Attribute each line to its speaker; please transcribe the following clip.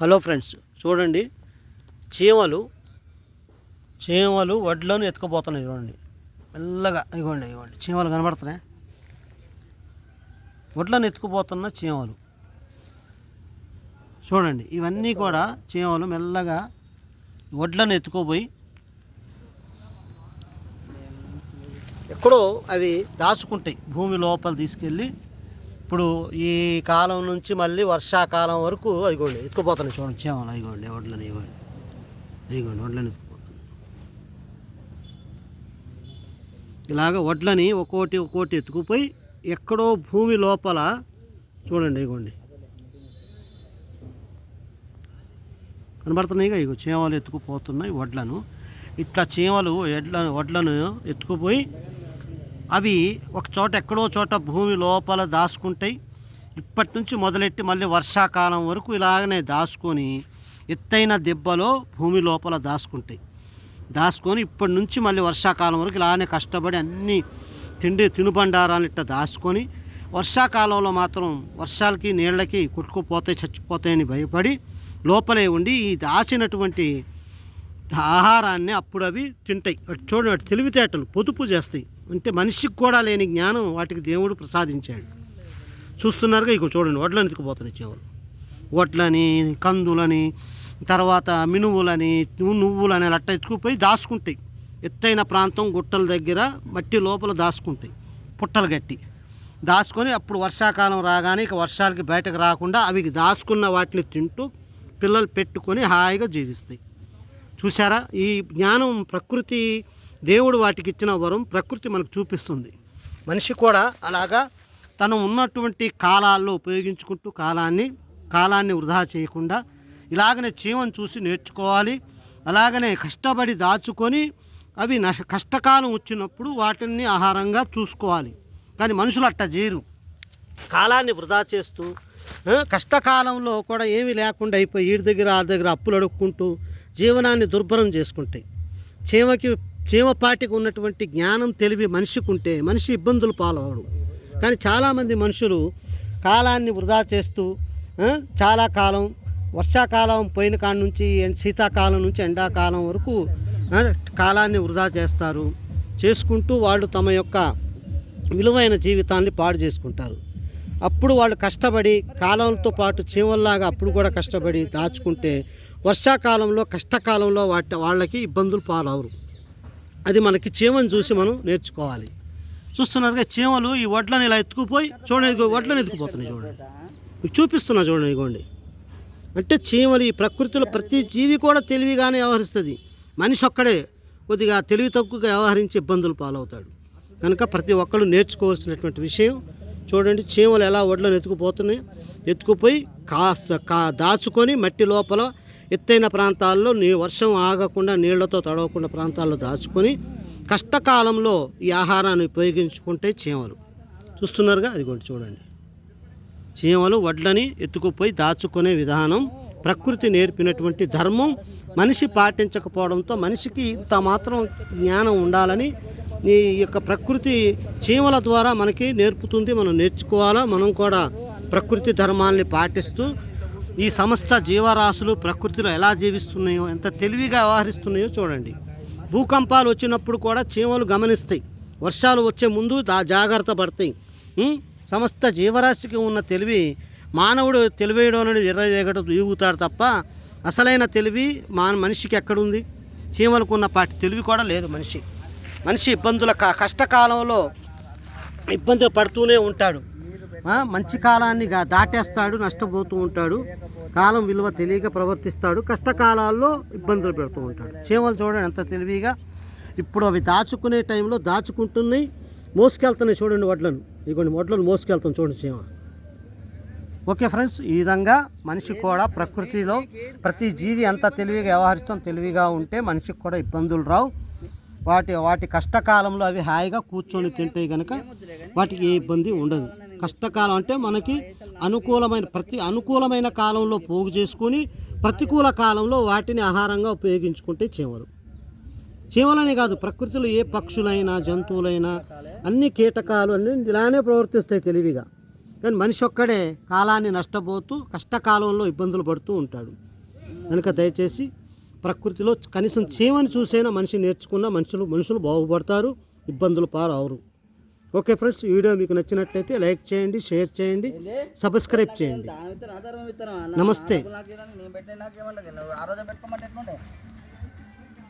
Speaker 1: Hello friends చూడండి. చీమలు చీమలు వడ్లను ఎత్తుకుపోతున్నాయి చూడండి. మెల్లగా ఇవ్వండి ఇవ్వండి చీమలు కనబడుతున్నాయి. వడ్లను ఎత్తుకుపోతున్న చీమలు. చూడండి ఇవన్నీ కూడా చీమలు మెల్లగా వడ్లను ఎత్తుకుపోయి ఎక్కడో అవి దాచుకుంటాయి. భూమి లోపల తీసుకెళ్ళి ఇప్పుడు ఈ కాలం నుంచి మళ్ళీ వర్షాకాలం వరకు అదిగోండి ఎత్తుకుపోతున్నాయి చూడండి. చేమలు అదిగోండి వడ్లని ఇవ్వండి ఇదిగోండి వడ్లని ఎత్తుకుపోతాను ఇలాగ వడ్లని ఒక్కోటి ఒక్కోటి ఎత్తుకుపోయి ఎక్కడో భూమి లోపల చూడండి ఇగోండి కనబడుతున్నాయి ఇగో చీమలు ఎత్తుకుపోతున్నాయి వడ్లను. ఇట్లా చీమలు ఎడ్లను వడ్లను ఎత్తుకుపోయి అవి ఒక చోట ఎక్కడో చోట భూమి లోపల దాచుకుంటాయి. ఇప్పటి నుంచి మొదలెట్టి మళ్ళీ వర్షాకాలం వరకు ఇలాగనే దాచుకొని ఎత్తైన దెబ్బలో భూమి లోపల దాచుకుంటాయి. దాచుకొని ఇప్పటి నుంచి మళ్ళీ వర్షాకాలం వరకు ఇలానే కష్టపడి అన్ని తిండి తినుబండారాలు ఇట్ట దాచుకొని వర్షాకాలంలో మాత్రం వర్షాలకి నీళ్ళకి కొట్టుకుపోతాయి చచ్చిపోతాయని భయపడి లోపలే ఉండి ఈ దాచినటువంటి ఆహారాన్ని అప్పుడు అవి తింటాయి. అటు చూడండి అటు తెలివితేటలు పొదుపు చేస్తాయి. అంటే మనిషికి కూడా లేని జ్ఞానం వాటికి దేవుడు ప్రసాదించాడు. చూస్తున్నారుగా ఇక చూడండి వడ్లను ఎత్తుకుపోతున్నాయి చెవులు? వడ్లని కందులని తర్వాత మినువులని నువ్వులని అట్ట ఎత్తుకుపోయి దాచుకుంటాయి. ఎత్తైన ప్రాంతం గుట్టల దగ్గర మట్టి లోపల దాచుకుంటాయి పుట్టలు గట్టి దాచుకొని అప్పుడు వర్షాకాలం రాగానే ఇక వర్షాలకి బయటకు రాకుండా అవి దాచుకున్న వాటిని తింటూ పిల్లలు పెట్టుకొని హాయిగా జీవిస్తాయి. చూసారా ఈ జ్ఞానం ప్రకృతి దేవుడు వాటికి ఇచ్చిన వరం ప్రకృతి మనకు చూపిస్తుంది. మనిషి కూడా అలాగా తను ఉన్నటువంటి కాలాల్లో ఉపయోగించుకుంటూ కాలాన్ని కాలాన్ని వృధా చేయకుండా ఇలాగనే జీవం చూసి నేర్చుకోవాలి. అలాగనే కష్టపడి దాచుకొని అవి నష కష్టకాలం వచ్చినప్పుడు వాటిని ఆహారంగా చూసుకోవాలి. కానీ మనుషులు అట్టా చేయరు. కాలాన్ని వృధా చేస్తూ కష్టకాలంలో కూడా ఏమీ లేకుండా అయిపోయి వీడి దగ్గర ఆ దగ్గర అప్పులు అడుక్కుంటూ జీవనాన్ని దుర్భరం చేసుకుంటాయి. చీమకి చీమపాటికి ఉన్నటువంటి జ్ఞానం తెలివి మనిషికి ఉంటే మనిషి ఇబ్బందులు పాలవడు. కానీ చాలామంది మనుషులు కాలాన్ని వృధా చేస్తూ చాలా కాలం వర్షాకాలం పోయిన కాడ నుంచి శీతాకాలం నుంచి ఎండాకాలం వరకు కాలాన్ని వృధా చేస్తారు. చేసుకుంటూ వాళ్ళు తమ యొక్క విలువైన జీవితాన్ని పాడు చేసుకుంటారు. అప్పుడు వాళ్ళు కష్టపడి కాలంతో పాటు చీమల్లాగా అప్పుడు కూడా కష్టపడి దాచుకుంటే వర్షాకాలంలో కష్టకాలంలో వాటి వాళ్ళకి ఇబ్బందులు పాలవరు. అది మనకి చీమను చూసి మనం నేర్చుకోవాలి. చూస్తున్నారుగా చీమలు ఈ వడ్లను ఇలా ఎత్తుకుపోయి చూడండి వడ్లను ఎత్తుకుపోతున్నాయి చూడండి. మీకు చూపిస్తున్నా చూడండి ఇగోండి అంటే చీమలు ఈ ప్రకృతిలో ప్రతి జీవి కూడా తెలివిగానే వ్యవహరిస్తుంది. మనిషి ఒక్కడే కొద్దిగా తెలివి తక్కువగా వ్యవహరించి ఇబ్బందులు పాలవుతాడు. కనుక ప్రతి ఒక్కరు నేర్చుకోవాల్సినటువంటి విషయం చూడండి చీమలు ఎలా వడ్లను ఎత్తుకుపోతున్నాయి. ఎత్తుకుపోయి కాస్త కా దాచుకొని మట్టి లోపల ఎత్తైన ప్రాంతాల్లో నీ వర్షం ఆగకుండా నీళ్ళతో తడవకుండా ప్రాంతాల్లో దాచుకొని కష్టకాలంలో ఈ ఆహారాన్ని ఉపయోగించుకుంటే చీమలు. చూస్తున్నారుగా? అదిగోండి చూడండి. చీమలు వడ్లని ఎత్తుకుపోయి దాచుకునే విధానం ప్రకృతి నేర్పినటువంటి ధర్మం మనిషి పాటించకపోవడంతో మనిషికి ఇంత మాత్రం జ్ఞానం ఉండాలని ఈ యొక్క ప్రకృతి చీమల ద్వారా మనకి నేర్పుతుంది. మనం నేర్చుకోవాలా? మనం కూడా ప్రకృతి ధర్మాల్ని పాటిస్తూ ఈ సమస్త జీవరాశులు ప్రకృతిలో ఎలా జీవిస్తున్నాయో ఎంత తెలివిగా వ్యవహరిస్తున్నాయో చూడండి. భూకంపాలు వచ్చినప్పుడు కూడా చీమలు గమనిస్తాయి. వర్షాలు వచ్చే ముందు దా జాగ్రత్త పడతాయి. సమస్త జీవరాశికి ఉన్న తెలివి మానవుడు తెలివేయడం అనేది ఎర్రవేగట దిగుతాడు తప్ప అసలైన తెలివి మా మనిషికి ఎక్కడుంది? చీమలకు ఉన్నపాటి తెలివి కూడా లేదు మనిషి. మనిషి ఇబ్బందుల క- కష్టకాలంలో ఇబ్బంది పడుతూనే ఉంటాడు. మంచి కాలాన్ని దాటేస్తాడు నష్టపోతూ ఉంటాడు. కాలం విలువ తెలియక ప్రవర్తిస్తాడు. కష్టకాలాల్లో ఇబ్బందులు పెడుతూ ఉంటాడు. చీమలు చూడండి ఎంత తెలివిగా. ఇప్పుడు అవి దాచుకునే టైంలో దాచుకుంటున్నాయి. మోసుకెళ్తున్నాయి చూడండి వడ్లను. ఇదిగోండి వడ్లను మోసుకెళ్తాం చూడండి చీమ. ఓకే ఫ్రెండ్స్ ఈ విధంగా మనిషి కూడా ప్రకృతిలో ప్రతి జీవి ఎంత తెలివిగా వ్యవహరిస్తాం తెలివిగా ఉంటే మనిషికి కూడా ఇబ్బందులు రావు. వాటి వాటి కష్టకాలంలో అవి హాయిగా కూర్చొని తింటాయి కనుక వాటికి ఏ ఇబ్బంది ఉండదు. కష్టకాలం అంటే మనకి అనుకూలమైన ప్రతి అనుకూలమైన కాలంలో పోగు చేసుకొని ప్రతికూల కాలంలో వాటిని ఆహారంగా ఉపయోగించుకుంటే చీమలు. చీమలనే కాదు ప్రకృతిలో ఏ పక్షులైనా జంతువులైనా అన్ని కీటకాలు అన్ని ఇలానే ప్రవర్తిస్తాయి తెలివిగా. కానీ మనిషి ఒక్కడే కాలాన్ని నష్టపోతూ కష్టకాలంలో ఇబ్బందులు పడుతూ ఉంటాడు. కనుక దయచేసి ప్రకృతిలో కనీసం చీమని చూసైనా మనిషి నేర్చుకున్న మనుషులు మనుషులు బాగుపడతారు ఇబ్బందులు పారు అవరు ఓకే ఫ్రెండ్స్ ఈ వీడియో మీకు నచ్చినట్లయితే లైక్ చేయండి షేర్ చేయండి సబ్స్క్రైబ్ చేయండి. నమస్తే.